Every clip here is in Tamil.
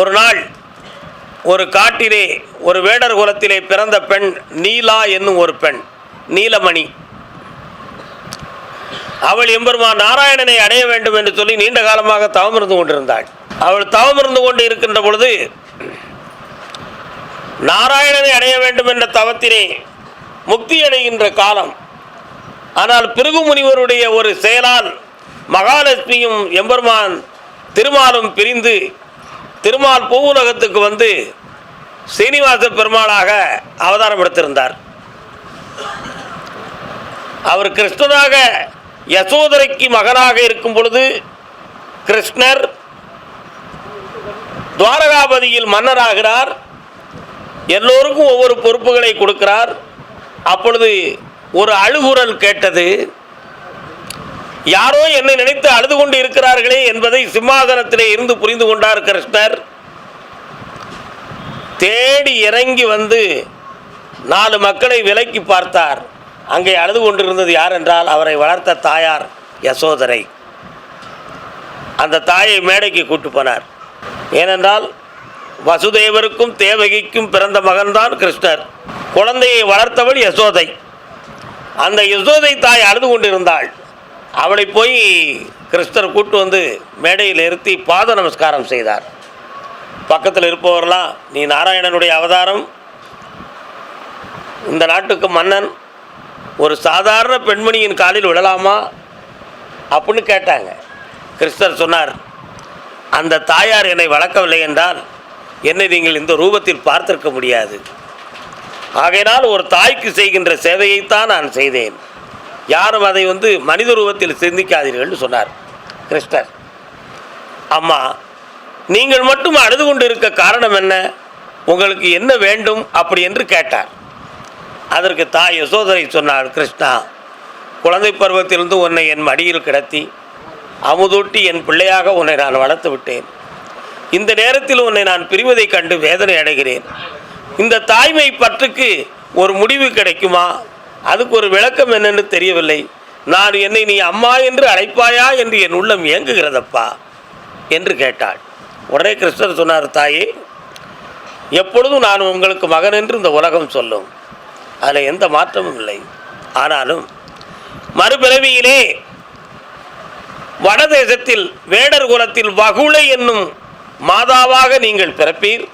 ஒரு நாள் ஒரு காட்டிலே ஒரு வேடர் குலத்திலே பிறந்த பெண் நீலா என்னும் ஒரு பெண் நீலமணி. அவள் எம்பெருமான் நாராயணனை அடைய வேண்டும் என்று சொல்லி நீண்ட காலமாக தவம் இருந்து கொண்டிருந்தாள். அவள் தவம் இருந்து கொண்டு இருக்கின்ற பொழுது நாராயணனை அடைய வேண்டும் என்ற தவத்திலே முக்தி அடைகின்ற காலம். ஆனால் பிருகு முனிவருடைய ஒரு செயலால் மகாலட்சுமியும் எம்பெருமான் திருமாலும் பிரிந்து திருமால் பூவுலகத்துக்கு வந்து சீனிவாச பெருமாளாக அவதாரம் எடுத்திருந்தார் அவர் கிருஷ்ணனாக யசோதரைக்கு மகனாக இருக்கும் பொழுது கிருஷ்ணர் துவாரகாபதியில் மன்னராகிறார். எல்லோருக்கும் ஒவ்வொரு பொறுப்புகளை கொடுக்கிறார். அப்பொழுது ஒரு அழுகுரல் கேட்டது. யாரோ என்னை நினைத்து அழுது கொண்டு இருக்கிறார்களே என்பதை சிம்மாசனத்திலே இருந்து புரிந்து கொண்டார் கிருஷ்ணர். தேடி இறங்கி வந்து நாலு மக்களை விலக்கி பார்த்தார். அங்கே அழுது கொண்டிருந்தது யார் என்றால் அவரை வளர்த்த தாயார் யசோதரை. அந்த தாயை மேடைக்கு கூட்டு போனார். ஏனென்றால் வசுதேவருக்கும் தேவகிக்கும் பிறந்த மகன்தான் கிருஷ்ணர். குழந்தையை வளர்த்தவள் யசோதை. அந்த யசோதை தாய் அழுது கொண்டிருந்தாள். அவளை போய் கிறிஸ்தர் கூட்டு வந்து மேடையில் நிறுத்தி பாத நமஸ்காரம் செய்தார். பக்கத்தில் இருப்பவரெல்லாம் நீ நாராயணனுடைய அவதாரம். இந்த நாட்டுக்கு மன்னன் ஒரு சாதாரண பெண்மணியின் காலில் விழலாமா? அப்படின்னு கேட்டாங்க. கிறிஸ்தர் சொன்னார் அந்த தாயார் என்னை வளர்க்கவில்லை என்றால் என்னை நீங்கள் இந்த ரூபத்தில் பார்த்திருக்க முடியாது. ஆகையினால் ஒரு தாய்க்கு செய்கின்ற சேவையைத்தான் நான் செய்தேன். யாரும் அதை வந்து மனித ரூபத்தில் சிந்திக்காதீர்கள்னு சொன்னார். கிருஷ்ணர் அம்மா நீங்கள் மட்டும் அழுது கொண்டு இருக்க காரணம் என்ன? உங்களுக்கு என்ன வேண்டும்? அப்படி என்று கேட்டார். அதற்கு தாய் யசோதரை சொன்னாள் கிருஷ்ணா குழந்தை பருவத்திலிருந்து உன்னை என் மடியில் கிடத்தி அமுதூட்டி என் பிள்ளையாக உன்னை நான் வளர்த்து விட்டேன். இந்த நேரத்தில் உன்னை நான் பிரிவதை கண்டு வேதனை அடைகிறேன். இந்த தாய்மை பற்றுக்கு ஒரு முடிவு கிடைக்குமா? அதுக்கு ஒரு விளக்கம் என்னென்னு தெரியவில்லை. நான் என்னை நீ அம்மா என்று அழைப்பாயா என்று என் உள்ளம் இயங்குகிறதப்பா என்று கேட்டாள். உடனே கிருஷ்ணர் சொன்னார் தாயே எப்பொழுதும் நான் உங்களுக்கு மகன் என்று இந்த உலகம் சொல்லும். அதில் எந்த மாற்றமும் இல்லை. ஆனாலும் மறுபிறவியிலே வடதேசத்தில் வேடர் குலத்தில் வகுளை என்னும் மாதாவாக நீங்கள் பிறப்பீர்.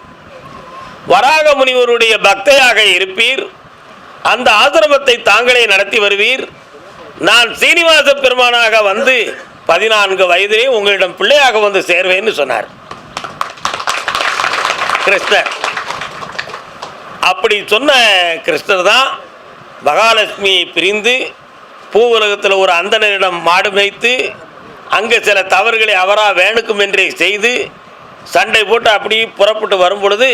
வராக முனிவருடைய பக்தையாக இருப்பீர். அந்த ஆசிரமத்தை தாங்களே நடத்தி வருவீர். நான் சீனிவாச பெருமானாக வந்து பதினான்கு வயதிலே உங்களிடம் பிள்ளையாக வந்து சேர்வேன்னு சொன்னார். கிருஷ்ணர். அப்படி சொன்ன கிருஷ்ணர் தான் மகாலட்சுமியை பிரிந்து பூ உலகத்தில் ஒரு அந்தணரிடம் மாடு மேய்த்து அங்கே சில தவறுகளை அவரா வேணுக்கும் என்றே செய்து சண்டை போட்டு அப்படி புறப்பட்டு வரும் பொழுது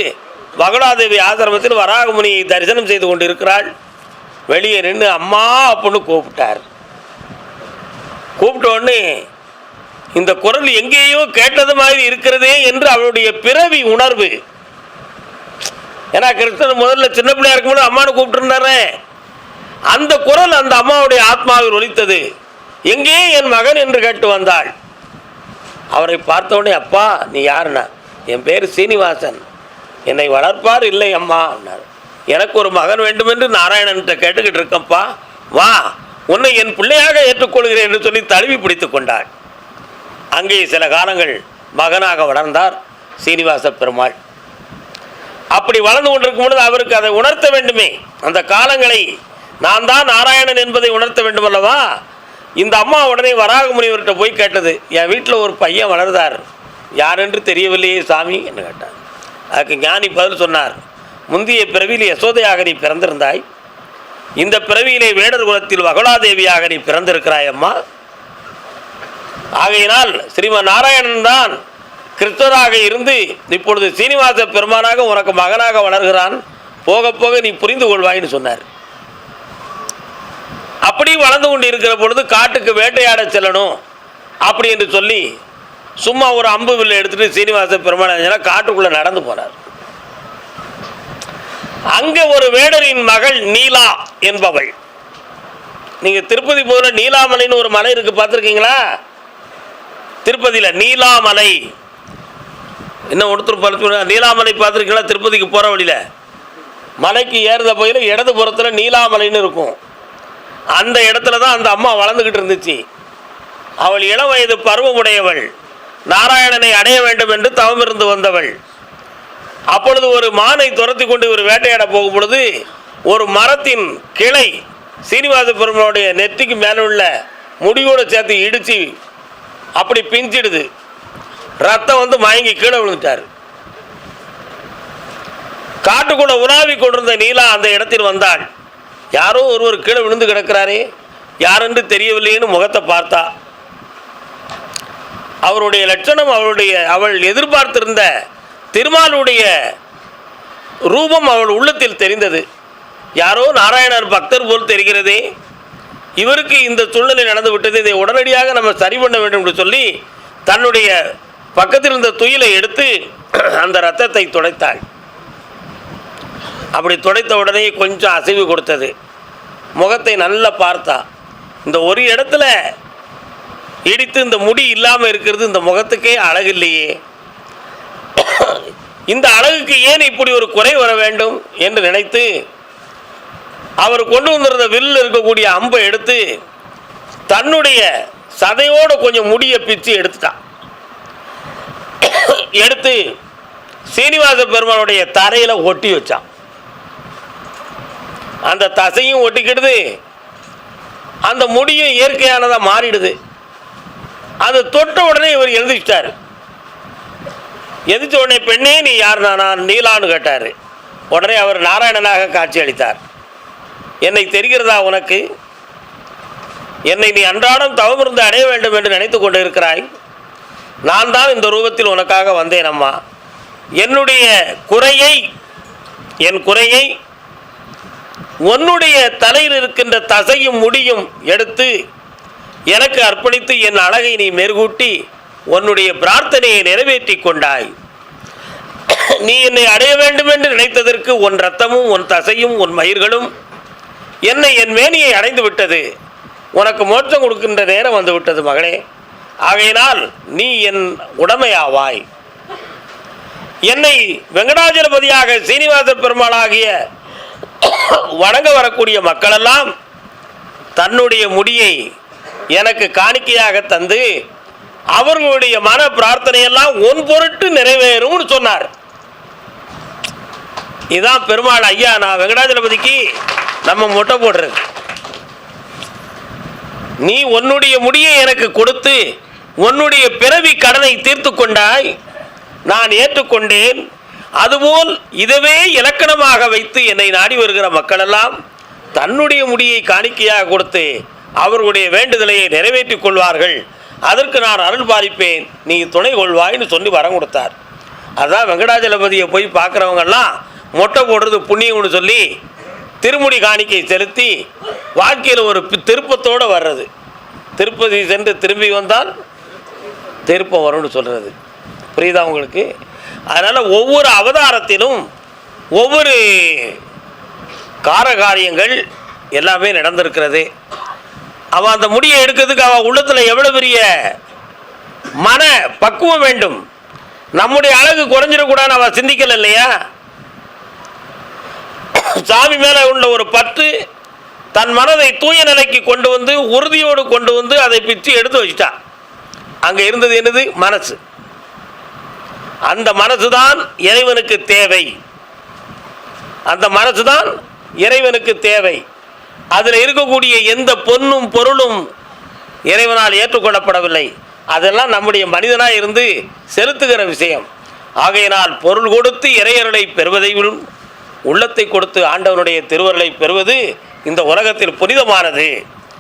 மகளாதேவி ஆசிரமத்தில் வராகமுனியை தரிசனம் செய்து கொண்டிருக்கிறாள். வெளியே நின்று அம்மா அப்படின்னு கூப்பிட்டார். கூப்பிட்ட உடனே இந்த குரல் எங்கேயோ கேட்டது மாதிரி இருக்கிறதே என்று அவளுடைய பிறவி உணர்வு. ஏன்னா கிருஷ்ணன் முதல்ல சின்ன பிள்ளையா இருக்கும்போது அம்மானு கூப்பிட்டுருந்தாரே. அந்த குரல் அந்த அம்மாவுடைய ஆத்மாவில் ஒலித்தது. எங்கே என் மகன்? என்று கேட்டு வந்தாள். அவரை பார்த்த உடனே அப்பா நீ யாருண்ணா என் பேர் சீனிவாசன். என்னை வளர்ப்பார் இல்லை அம்மா அப்படின்னார் எனக்கு ஒரு மகன் வேண்டும் என்று நாராயணன்கிட்ட கேட்டுக்கிட்டு இருக்கப்பா வா உன்னை என் பிள்ளையாக ஏற்றுக்கொள்கிறேன் என்று சொல்லி தழுவி பிடித்து கொண்டாள் அங்கே சில காலங்கள் மகனாக வளர்ந்தார் சீனிவாச பெருமாள். அப்படி வளர்ந்து கொண்டிருக்கும் பொழுது அவருக்கு அதை உணர்த்த வேண்டுமே. அந்த காலங்களை நான் தான் நாராயணன் என்பதை உணர்த்த வேண்டும் அல்லவா இந்த அம்மா உடனே வராக முனிவர்கிட்ட போய் கேட்டது என் வீட்டில் ஒரு பையன் வளர்ந்தார். யார் என்று தெரியவில்லையே சாமி? என்று கேட்டார். அதுக்கு ஞானி பதில் சொன்னார் முந்தைய பிறவியில் யசோதையாக நீ பிறந்திருந்தாய் இந்த பிறவியிலே வேடர் குலத்தில் வகுலாதேவியாக நீ பிறந்திருக்கிறாய் அம்மா. ஆகையினால் ஸ்ரீமன் நாராயணன் தான் கிருஷ்ணராக இருந்து இப்பொழுது சீனிவாச பெருமானாக உனக்கு மகனாக வளர்கிறான் போக போக நீ புரிந்து கொள்வாயின்னு சொன்னார். அப்படி வளர்ந்து கொண்டு இருக்கிற பொழுது காட்டுக்கு வேட்டையாட செல்லணும் அப்படி என்று சொல்லி சும்மா ஒரு அம்பு வில்லை எடுத்துட்டு சீனிவாச பெருமாள் காட்டுக்குள்ளே நடந்து போனார் அங்கே ஒரு வேடரின் மகள் நீலா என்பவள். நீங்கள் திருப்பதி போகிற நீலாமலைன்னு ஒரு மலை இருக்கு பார்த்துருக்கீங்களா? திருப்பதியில் நீலாமலை. இன்னும் ஒருத்தர் நீலாமலை பார்த்துருக்கீங்களா? திருப்பதிக்கு போகிற வழியில். மலைக்கு ஏறுத போயில இடது புறத்தில் நீலாமலைன்னு இருக்கும். அந்த இடத்துல தான் அந்த அம்மா வளர்ந்துக்கிட்டு இருந்துச்சு. அவள் இளம் வயது பருவமுடையவள். நாராயணனை அடைய வேண்டும் என்று தவமிருந்து வந்தவள். அப்பொழுது ஒரு மானை துரத்தி கொண்டு ஒரு வேட்டையாட போகும் பொழுது ஒரு மரத்தின் கிளை சீனிவாச பெருமனுடைய நெற்றிக்கு மேலே உள்ள முடியோடு சேர்த்து இடித்து அப்படி பிஞ்சிடுது. ரத்தம் வந்து மயங்கி கீழே விழுந்துட்டார். காட்டுக்குள்ள உலாவி கொண்டிருந்த நீலா அந்த இடத்தில் வந்தாள். யாரோ ஒருவர் கீழே விழுந்து கிடக்கிறாரே யாரென்று தெரியவில்லைன்னு முகத்தை பார்த்தா. அவருடைய லட்சணம் அவருடைய அவள் எதிர்பார்த்திருந்த திருமாலுடைய ரூபம் அவள் உள்ளத்தில் தெரிந்தது. யாரோ நாராயணர் பக்தர் போல் தெரிகிறதே. இவருக்கு இந்த சூழ்நிலை நடந்து விட்டது. இதை உடனடியாக நம்ம சரி பண்ண வேண்டும் என்று சொல்லி தன்னுடைய பக்கத்தில் இருந்த துயிலை எடுத்து அந்த ரத்தத்தை துடைத்தாள். அப்படி துடைத்த உடனே கொஞ்சம் அசைவு கொடுத்தது. முகத்தை நல்லா பார்த்தா. இந்த ஒரு இடத்துல இடித்து இந்த முடி இல்லாமல் இருக்கிறது இந்த முகத்துக்கே அழகு இல்லையே. இந்த அழகுக்கு ஏன் இப்படி ஒரு குறை வர வேண்டும் என்று நினைத்து அவர் கொண்டு வந்திருந்த வில்லில் இருக்கக்கூடிய அம்பை எடுத்து தன்னுடைய சதையோடு கொஞ்சம் முடியை பிச்சு எடுத்துட்டான். எடுத்து சீனிவாச பெருமானுடைய தரையில் ஒட்டி வச்சான். அந்த தசையும் ஒட்டிக்கிடுது. அந்த முடியும் இயற்கையானதாக மாறிடுது. அதை தொட்ட உடனே இவர் எழுந்திரிச்சிட்டார். எதிர்த்த உடனே பெண்ணே நீ யார் நான் நீலான்னு கேட்டார். உடனே அவர் நாராயணனாக காட்சி அளித்தார். என்னை தெரிகிறதா உனக்கு? என்னை நீ அன்றாடம் தவமிருந்து அடைய வேண்டும் என்று நினைத்து கொண்டு இருக்கிறாய் நான் தான் இந்த ரூபத்தில் உனக்காக வந்தேன் அம்மா. என்னுடைய குறையை என் குறையை உன்னுடைய தலையில் இருக்கின்ற தசையும் முடியும் எடுத்து எனக்கு அர்ப்பணித்து என் அழகை நீ மெருகூட்டி உன்னுடைய பிரார்த்தனையை நிறைவேற்றி கொண்டாய். நீ என்னை அடைய வேண்டும் என்று நினைத்ததற்கு உன் ரத்தமும் உன் தசையும் உன் மயிர்களும் என்னை என் மேனியை அடைந்து விட்டது. உனக்கு மோட்சம் கொடுக்கின்ற நேரம் வந்து விட்டது மகளே. ஆகையினால் நீ என் உடமையாவாய். என்னை வெங்கடாஜலபதியாக சீனிவாச பெருமாளாகிய வணங்க வரக்கூடிய மக்களெல்லாம் தன்னுடைய முடியை எனக்கு காணிக்கையாக தந்து அவர்களுடைய மன பிரார்த்தனையெல்லாம் உன் பொருட்டு நிறைவேறும்னு சொன்னார். இதான் பெருமாள் ஐயா நான் வெங்கடாஜலபதிக்கு நம்ம மொட்டை போடுறது. நீ உன்னுடைய முடியை எனக்கு கொடுத்து உன்னுடைய பிறவி கடனை தீர்த்து கொண்டாய். நான் ஏற்றுக்கொண்டேன். அதுபோல் இதுவே இலக்கணமாக வைத்து என்னை நாடி வருகிற மக்களெல்லாம் தன்னுடைய முடியை காணிக்கையாக கொடுத்து அவர்களுடைய வேண்டுதலை நிறைவேற்றிக் கொள்வார்கள். அதற்கு நான் அருள் பாலிப்பேன். நீ துணை கொள்வாய்னு சொல்லி வரம் கொடுத்தார். அதான் வெங்கடாஜலபதியை போய் பார்க்குறவங்கெல்லாம் மொட்டை போடுறது புண்ணியம்னு சொல்லி திருமுடி காணிக்கை செலுத்தி வாழ்க்கையில் ஒரு திருப்பத்தோடு வர்றது. திருப்பதி சென்று திரும்பி வந்தால் திருப்பம் வரும்னு சொல்கிறது புரியுதா உங்களுக்கு? அதனால் ஒவ்வொரு அவதாரத்திலும் ஒவ்வொரு காரகாரியங்கள் எல்லாமே நடந்திருக்கிறது. அவன் அந்த முடியை எடுக்கிறதுக்கு அவள் உள்ளத்தில் எவ்வளோ பெரிய மன பக்குவம் வேண்டும்? நம்முடைய அழகு குறைஞ்சிடக்கூடாதுன்னு அவள் சிந்திக்கல இல்லையா? சாமி மேலே உள்ள ஒரு பற்று தன் மனதை தூய நிலைக்கு கொண்டு வந்து உறுதியோடு கொண்டு வந்து அதை பிச்சு எடுத்து வச்சிட்டான் அங்கே இருந்தது என்னது? மனசு. அந்த மனசு தான் இறைவனுக்கு தேவை. அந்த மனசு தான் இறைவனுக்கு தேவை. அதில் இருக்கக்கூடிய எந்த பொன்னும் பொருளும் இறைவனால் ஏற்றுக்கொள்ளப்படவில்லை. அதெல்லாம் நம்முடைய மனிதனாக இருந்து செலுத்துகிற விஷயம். ஆகையினால் பொருள் கொடுத்து இறையர்களை பெறுவதை உள்ளத்தை கொடுத்து ஆண்டவனுடைய திருவருளை பெறுவது இந்த உலகத்தில் புனிதமானது.